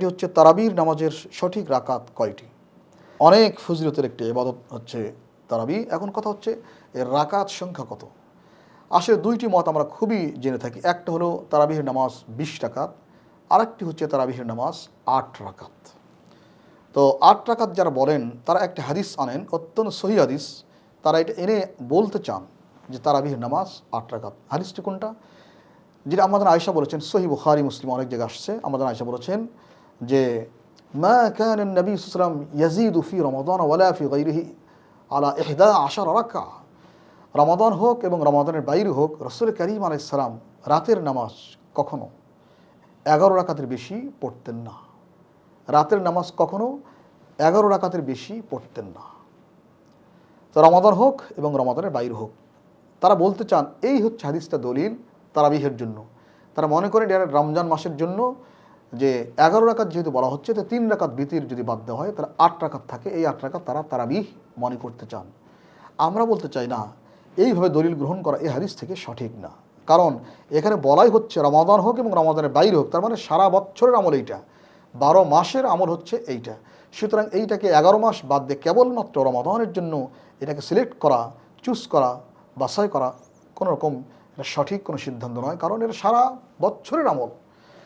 এটি হচ্ছে তারাবির নামাজের সঠিক রাকাত কয়টি? অনেক ফজিলতের একটি এবাদত হচ্ছে তারাবি। এখন কথা হচ্ছে এর রাকাত সংখ্যা কত? আসলে দুইটি মত আমরা খুবই জেনে থাকি। একটা হলো তারাবিহের নামাজ বিশ রাকাত, আরেকটি হচ্ছে তারাবিহের নামাজ আট রাকাত। তো আট রাকাত যারা বলেন, তারা একটা হাদিস আনেন, অত্যন্ত সহি হাদিস। তারা এটা এনে বলতে চান যে তারাবিহের নামাজ আট রাকাত। হাদিসটি কোনটা? যেটা আমাদের আয়সা বলেছেন, সহি বুখারি, মুসলিম অনেক জায়গায় আসছে। আমাদের আয়সা বলেছেন যে, মা কান নবী সুসলাম ইয়াজিদু ফি রমাদান ওয়ালা ফি আলা ইহদা আশার রাকা রমাদান হোক এবং রমাদানের বাইরে হোক, রসুল করিম আলাইসালাম রাতের নামাজ কখনো এগারো রাকাতের বেশি পড়তেন না। রাতের নামাজ কখনো এগারো রাকাতের বেশি পড়তেন না। তো রমাদান হোক এবং রমাদানের বাইরে হোক, তারা বলতে চান, এই হচ্ছে হাদিসটা দলিল তারাবিহের জন্য। তারা মনে করেন এটা রমজান মাসের জন্য যে এগারো রাকাত যেহেতু বলা হচ্ছে, তো তিন রাকাত বিতির যদি বাদ দেওয়া হয়, তাহলে আট রাকাত থাকে। এই আট রাকাত তারা তারাবিহ মনে করতে চান। আমরা বলতে চাই না, এইভাবে দলিল গ্রহণ করা এই হাদিস থেকে সঠিক না। কারণ এখানে বলাই হচ্ছে রমাদান হোক এবং রমাদানের বাইরে হোক, তার মানে সারা বছরের আমল এইটা। বারো মাসের আমল হচ্ছে এইটা। সুতরাং এইটাকে এগারো মাস বাদ দিয়ে কেবলমাত্র রমাদানের জন্য এটাকে সিলেক্ট করা চুজ করা, বাছাই করা কোনো রকম এটা সঠিক কোনো সিদ্ধান্ত নয়। কারণ এটা সারা বছরের আমল।